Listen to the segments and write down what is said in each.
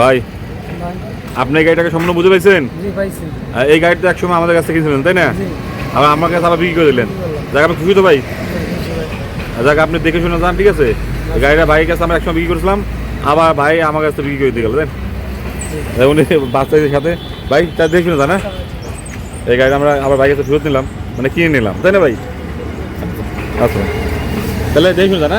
ভাই আপনি এই গাড়িটাকে সম্পূর্ণ বুঝে পাইছেন? এই গাড়িটা একসময় আমাদের কাছ থেকে কিনছিলেন তাই না? আবার আমার কাছে আবার বিক্রি করে দিলেন। যাক আপনি খুশি তো ভাই? যাক আপনি দেখে শুনে যান ঠিক আছে? এই গাড়িটা ভাইয়ের কাছে আমরা একসময় বিক্রি করেছিলাম আবার ভাই আমার কাছে বিক্রি করে দিয়ে গেল দেন উনি বাচ্চাদের সাথে। ভাই তা দেখে শুনে যান হ্যাঁ? এই গাড়িটা আমরা আবার ভাইয়ের কাছে ফেরত নিলাম মানে কিনে নিলাম তাই না ভাই? আচ্ছা। তাহলে দেখে শুনে যান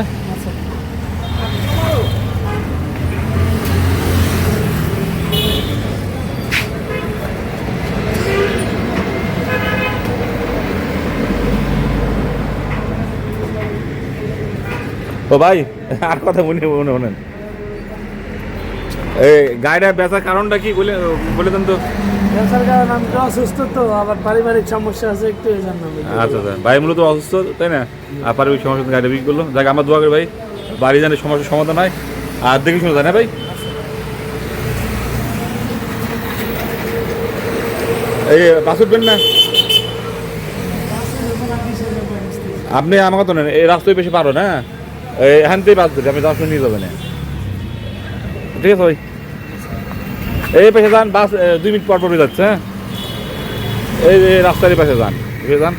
ও ভাই আর কথা মনে মনে মনে এই গাড়িটা বেচার কারণটা কি? বলে বলে দেন তো। ব্যবসার কারণ আমি তো অসুস্থ তো আবার পারিবারিক সমস্যা আছে একটু এই জন্য আচ্ছা আচ্ছা। ভাই মূলত অসুস্থ তাই না? আর পারিবারিক সমস্যা গাড়িটা বিক্রি করল। যাক আমার দোয়া করি ভাই বাড়ি জানে সমস্যার সমাধান হয়। আর দেখে শুনে জানে ভাই। এই বাস উঠবেন না? আপনি আমার কথা নেন এই রাস্তায় বেশি পারো না? এখান থেকেই বাস ধরে আপনি দশ মিনিট যাবেন ঠিক আছে ভাই। এই পাশে যান, বাস দুই মিনিট পর পর যাচ্ছে হ্যাঁ? এই রাস্তার পাশে যান যান?